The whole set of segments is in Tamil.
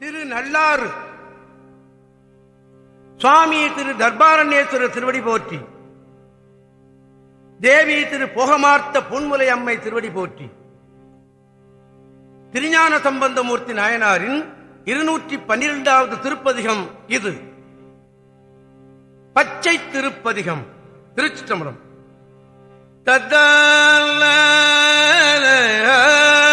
திரு நல்லாறு சுவாமி திரு தர்பாரண்யேஸ்வரர் திருவடி போற்றி. தேவி திரு புகமார்த்த பொன்முலை அம்மை திருவடி போற்றி. திருஞான சம்பந்தமூர்த்தி நாயனாரின் இருநூற்றி பன்னிரெண்டாவது திருப்பதிகம் இது. பச்சை திருப்பதிகம் திருச்சி தத்தால நல்ல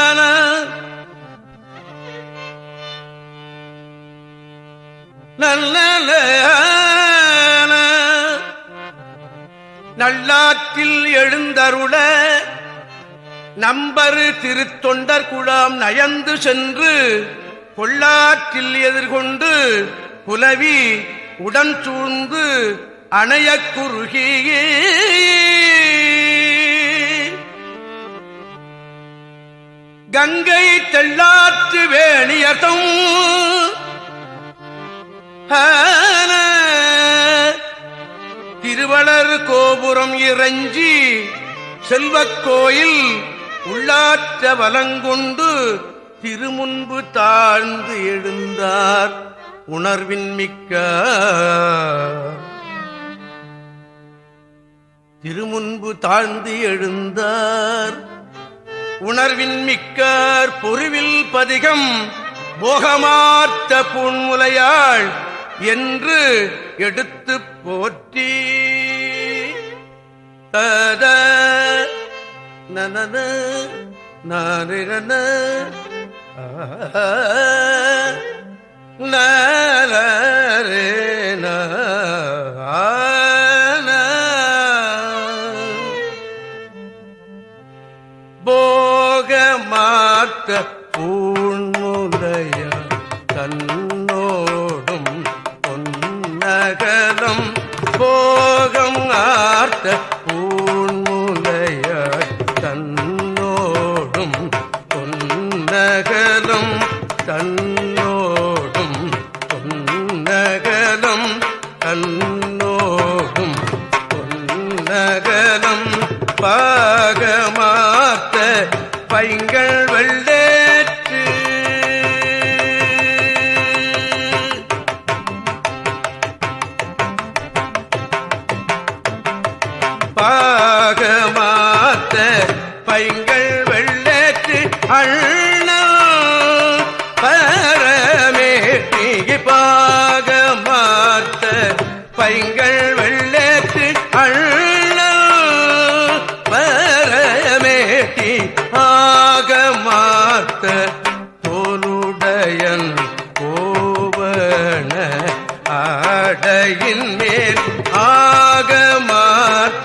நல்லாற்றில் எழுந்தருள நம்பரு திருத்தொண்டர் குழாம் நயந்து சென்று கொள்ளாற்றில் எதிர்கொண்டு புலவி உடன் சூழ்ந்து அணைய குறுகியே. கங்கை தெள்ளாற்று வேணியதும் திருவளர் கோபுரம் இறைஞ்சி செல்வக் கோயில் உள்ளாற்ற வலங்கொண்டு திருமுன்பு தாழ்ந்து எழுந்தார் உணர்வின் மிக்க. திருமுன்பு தாழ்ந்து எழுந்தார் உணர்வின் மிக்கார் பொருவில் பதிகம் போகமாற்ற புன்முலையாள் என்று எடுத்து போற்றி. தத நனன நாரிரன நரே போக மாத்த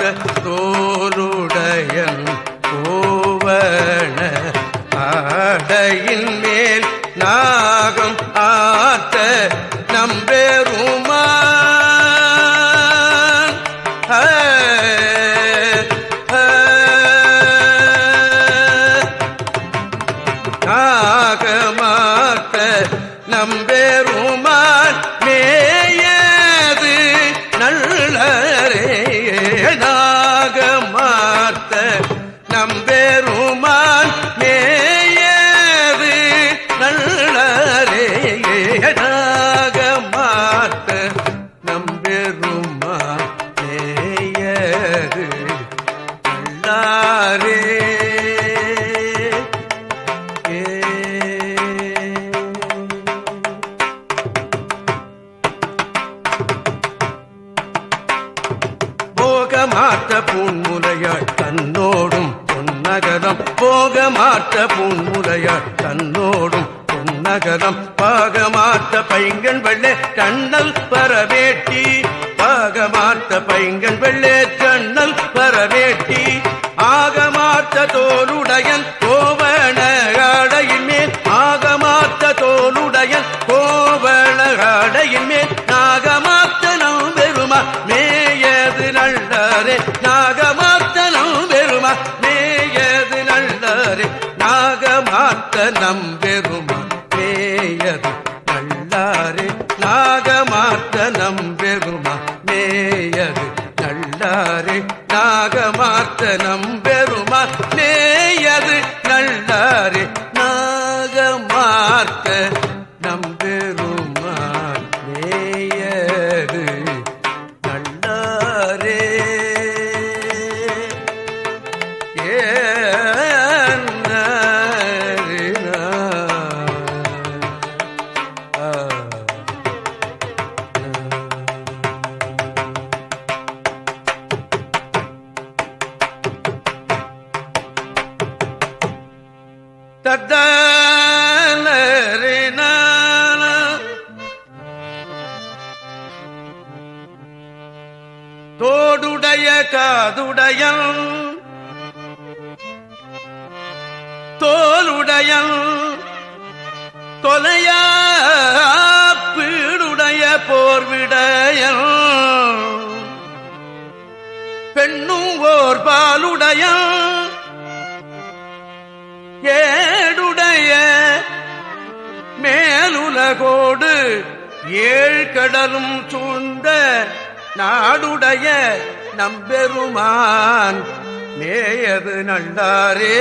ஆகமாத்த தோலுடையன் கோவண ஆடையின் hey, hey, hey. பைங்கன் வெள்ளே கண்ணல் பரவேட்டி ஆகமாத்த தோலுடையன் கோவண ஆடையின் மேல் ஆகமாத்த தோலுடையன் கோவண ஆடையின் மேல் நாகமாற்ற நம் பெருமா மேயது நல்லரே நாகமாற்ற நம் பெருமா மேயது நல்லரே நாகமாற்ற நம் மேயது தோடுடைய காதுடையன் தோலுடையன் தொலையா பீடுடைய போர்விடையன் பெண்ணும் ஓர் பாலுடையன் ஏடுடைய மேலுலகோடு ஏழ் கடலும் சூழ்ந்த நாடுடைய நம்பெருமான் நேயது நல்லாரே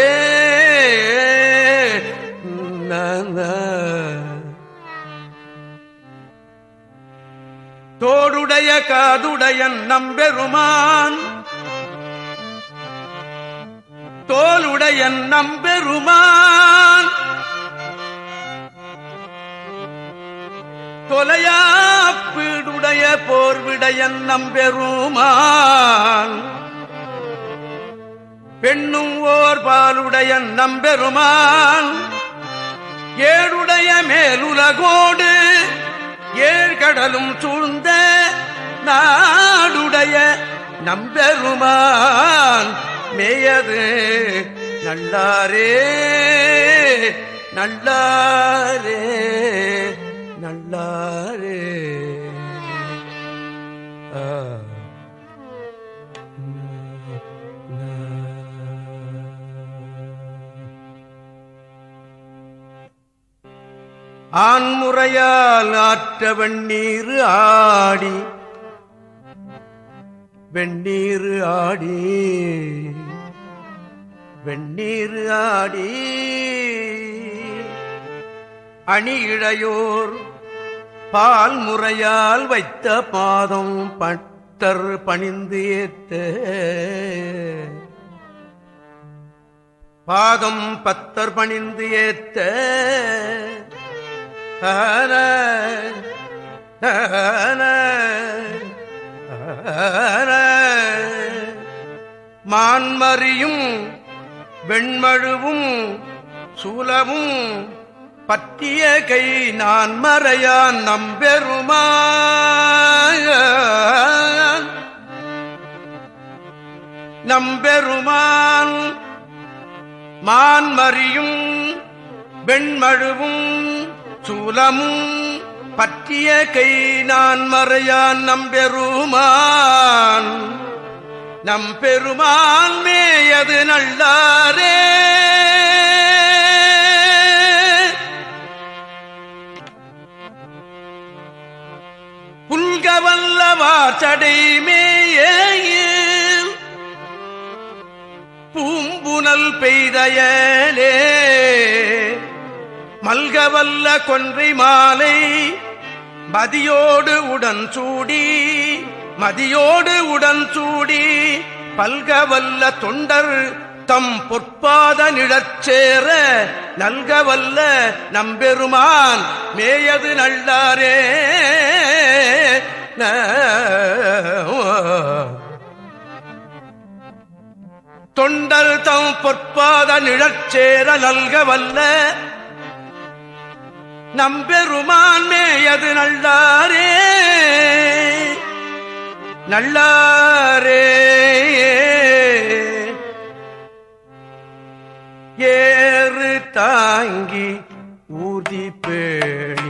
தோடுடைய காதுடையன் நம்பெருமான் தோலுடையன் நம்பெருமான் தொலையாப்பீடுடைய போர்விடையன் நம்பெருமான். பெண்ணும் ஓர் பாலுடையன் நம்பெருமான். ஏழுடைய மேலுலகோடு ஏழ்கடலும் சூழ்ந்த நாடுடைய நம்பெருமான். மேயது நல்லாரே நல்லாரே. நல்லாரே. ஆண்முறையால் ஆற்ற வெண்ணீர் ஆடி வெண்ணீர் ஆடி வெண்ணீர் ஆடி. அணியிழையோர் பால் முறையால் வைத்த பாதம் பட்டர் பணிந்து ஏத்த பாதம் பத்தர் பணிந்து ஏத்த மான்மறியும் வெண்மழுவும் சூலவும் பற்றிய கை நான் மறையான் நம்பெருமான் நம்பெருமான் மான்மறியும் வெண்மழுவும் சூலமும் பற்றிய கை நான் மறையான் நம்பெருமான் நம்பெருமான் மேயது நல்லாரே. புல்கவல்லவா சடை பூம்புனல் பெய்தயலே. மல்கவல்ல கொன்றை மாலை. மதியோடு உடன் சூடி மதியோடு உடன் சூடி பல்கவல்ல தொண்டர் தம் பொற்பாத நிழச்சேர நல்கவல்ல நம்பெருமான் மேயது நல்லாரே. தொண்டல் தம் பொற்பாத நிழச்சேர நல்க வல்ல நம்பெருமான் மேயது நல்லாரே. நல்லாரே. ஏறு தாங்கி ஊதி பேண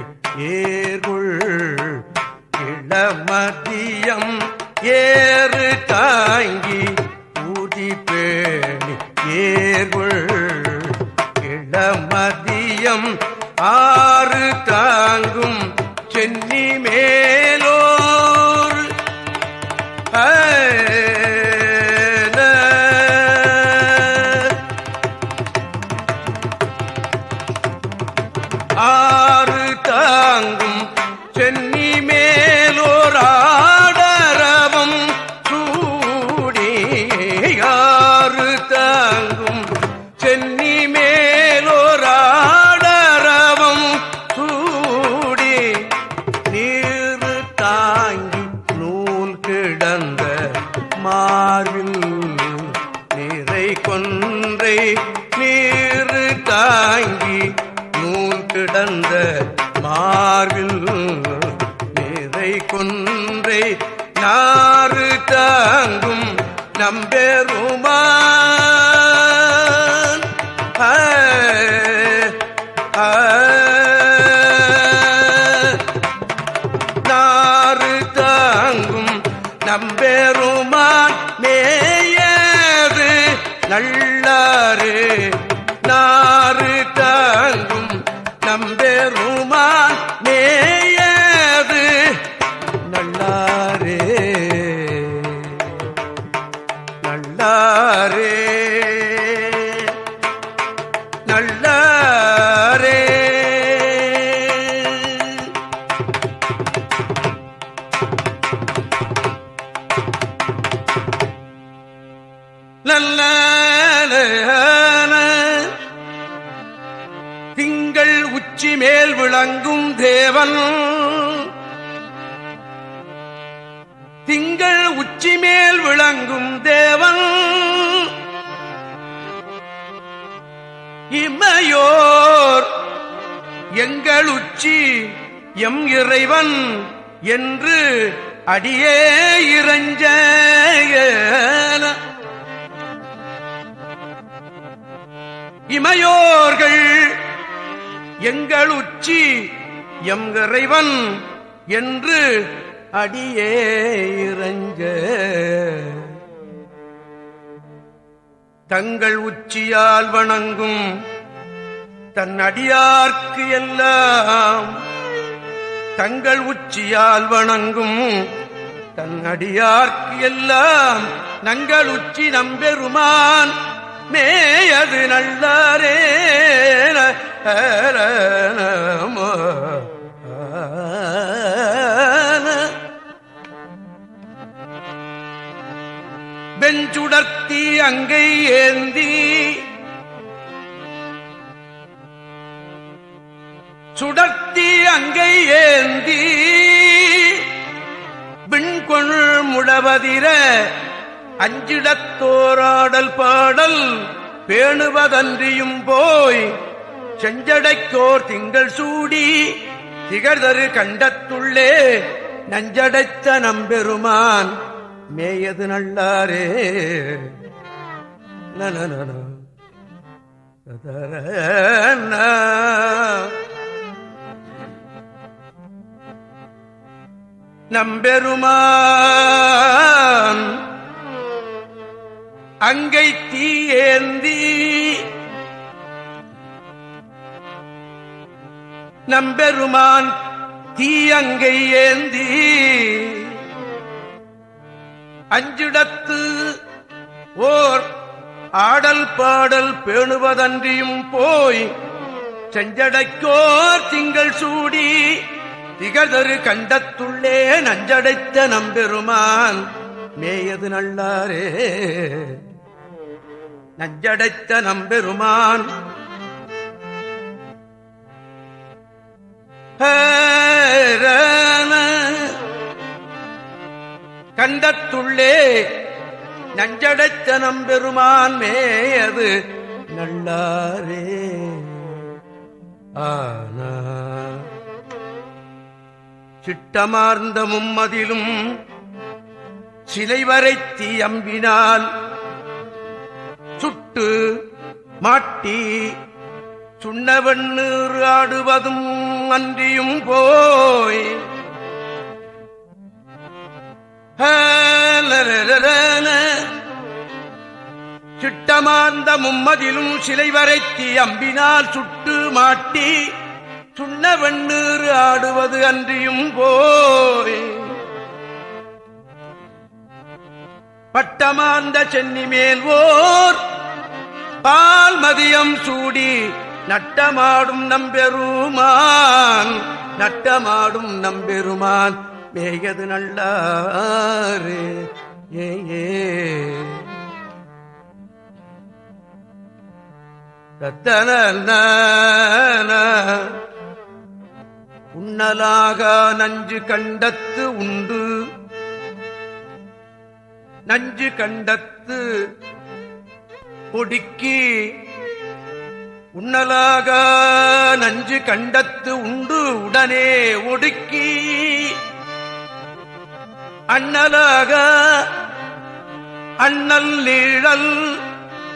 ஏறு தாங்கி ஊதி பேணி ஏர்கொள் இளமதியம் ஆறு தாங்கும் சென்னி மேலோர். ஆறு தாங்கும் சென்னி மேலோரா. கொன்றை. யாரு தாங்கும் நம்பெருமான்? ஆ, நல்லாரே உச்சி எம் இறைவன் என்று அடியே இறஞ்ச இமையோர்கள் எங்கள் உச்சி எம் இறைவன் என்று அடியே இறஞ்ச தங்கள் உச்சியால் வணங்கும் தன் அடியார்க்கு எல்லாம் தங்கள் உச்சியால் வணங்கும் தன் அடியார்க்கு எல்லாம் நங்கள் உச்சி நம்பெருமான் மேயது நல்லாரே நமோ. வெஞ்சுடர்த்தி அங்கை ஏந்தி சுடர்த்தி அங்கை ஏந்தி விண்கொள் முழவதிர அஞ்சிடத்தோராடல் பாடல் பேணுவதன்றியும் போய் செஞ்சடைக்கோர் திங்கள் சூடி திகழ்தரு கண்டத்துள்ளே நஞ்சடைத்த நம்பெருமான் மேயது நல்லாரே நனநன. நம்பெருமான் அங்கை தீயேந்தி. நம்பெருமான் தீயங்கை ஏந்தி. அஞ்சிடத்து ஓர் ஆடல் பாடல் பேணுவதன்றியும் போய் செஞ்சடைக்கோர் திங்கள் சூடி. திகழ்தரு கண்டத்துள்ளே நஞ்சடைத்த நம்பெருமான் மேயது நல்லாரே. நஞ்சடைத்த நம்பெருமான். கண்டத்துள்ளே நஞ்சடைத்த நம்பெருமான் மேயது நல்லாரே. ஆனா சிட்டமார்ந்த மும்மதிலும் சிலை வரைத்தி அம்பினால் சுட்டு மாட்டி சுண்ணவண்ணீர் ஆடுவதும் அன்றியும் போய். சிட்டமார்ந்த மும்மதிலும் சிலை வரைத்தி அம்பினால் சுட்டு மாட்டி சுண்ண வெண்ணீர் ஆடுவது அன்றியும் போய் பட்டமாந்த சென்னி மேல் ஓர் பால் மதியம் சூடி நட்டமாடும் நம்பெருமான் நட்டமாடும் நம்பெருமான் மேயது நல்லாறு ஏ ஏ. உண்ணலாக நஞ்சு கண்டத்து உண்டு. நஞ்சு கண்டத்து ஒடுக்கி உண்ணலாக நஞ்சு கண்டத்து உண்டு. உடனே ஒடுக்கி அண்ணலாக அண்ணல் நீழல்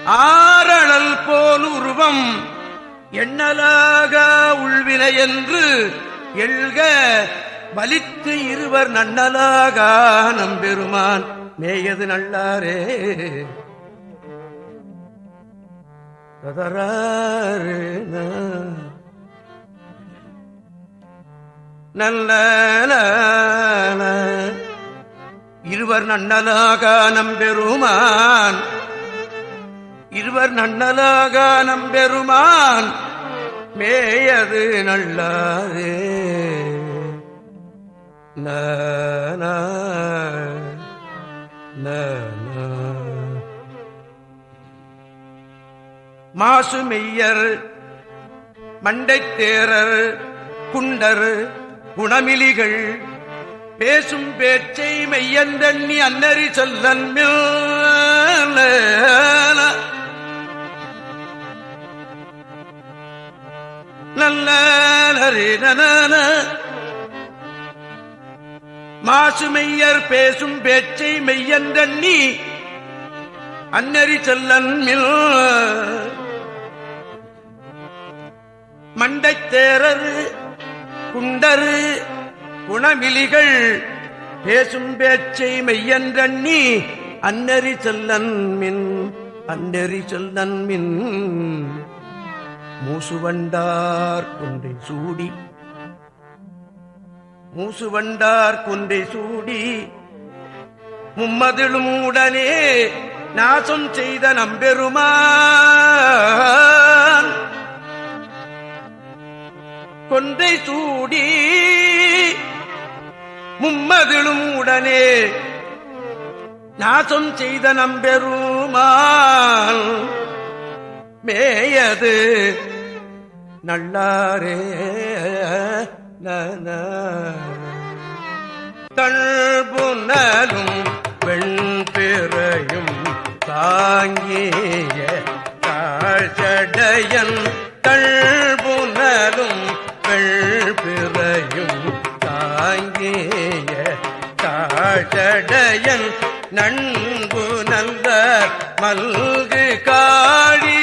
ஆரணல் போல் உருவம். எண்ணலாக உள்வினை என்று எழ்க வலித்து இருவர் நன்னலாக நம்பெருமான். மேயது நல்லாரே. நல்ல. இருவர் நன்னலாக நம்பெருமான். இருவர் நன்னலாக நம்பெருமான். மேயது நல்லாது. ந, ந, ந, தேரர் குண்டர் குணமிலிகள் பேசும் பேச்சை மெய்யந்தண்ணி அன்னறி சொல்லன் நல்ல நன மாசுமெய்யர் பேசும் பேச்சை மெய்யந்தண்ணி அன்னறி செல்லன் மண்டைத் தேரர் குண்டரு குணமிலிகள் பேசும் பேச்சை மெய்யன்றி அன்னறி செல்லன் மின் அன்னறி செல்லன் மின். மூசுவண்டார் குன்றை சூடி. மூசுவண்டார் குன்றை சூடி. மும்மதிலும் உடனே நாசம் செய்த நம்பெருமான். கொன்றை சூடி. மும்மதிலும் உடனே நாசம் செய்த நம்பெருமான். மேயது. நல்லாரே நன தழ்புனலும் வெண்பிறையும் தாங்கிய தாழ்ச்சடையன் தழ்புனலும் வெள்பிறையும் தாங்கிய தாழ்ச்சடையன் நண்பு நல்ல மல்கு காடி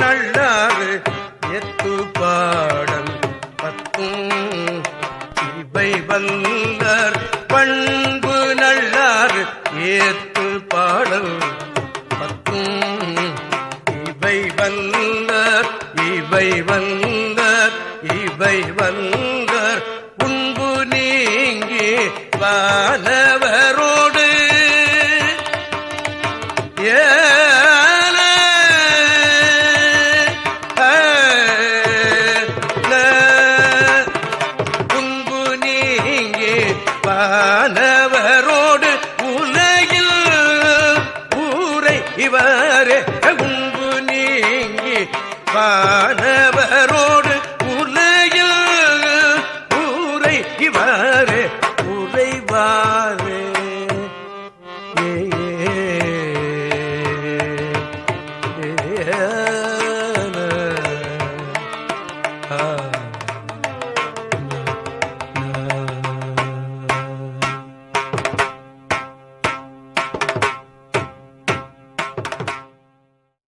நல்லாறு எத்து பாடல் பத்தும். இவை வல்லர் பண்பு நல்லாறு ஏத்து பாடல் பத்தும். இவை வல்லர் இவை வல்லர் இவை வல்லர் உண்பு நீங்கி வானவரோடு வானவரோடு உலகில் ஊரை இவரே உங்கு நீங்கி வான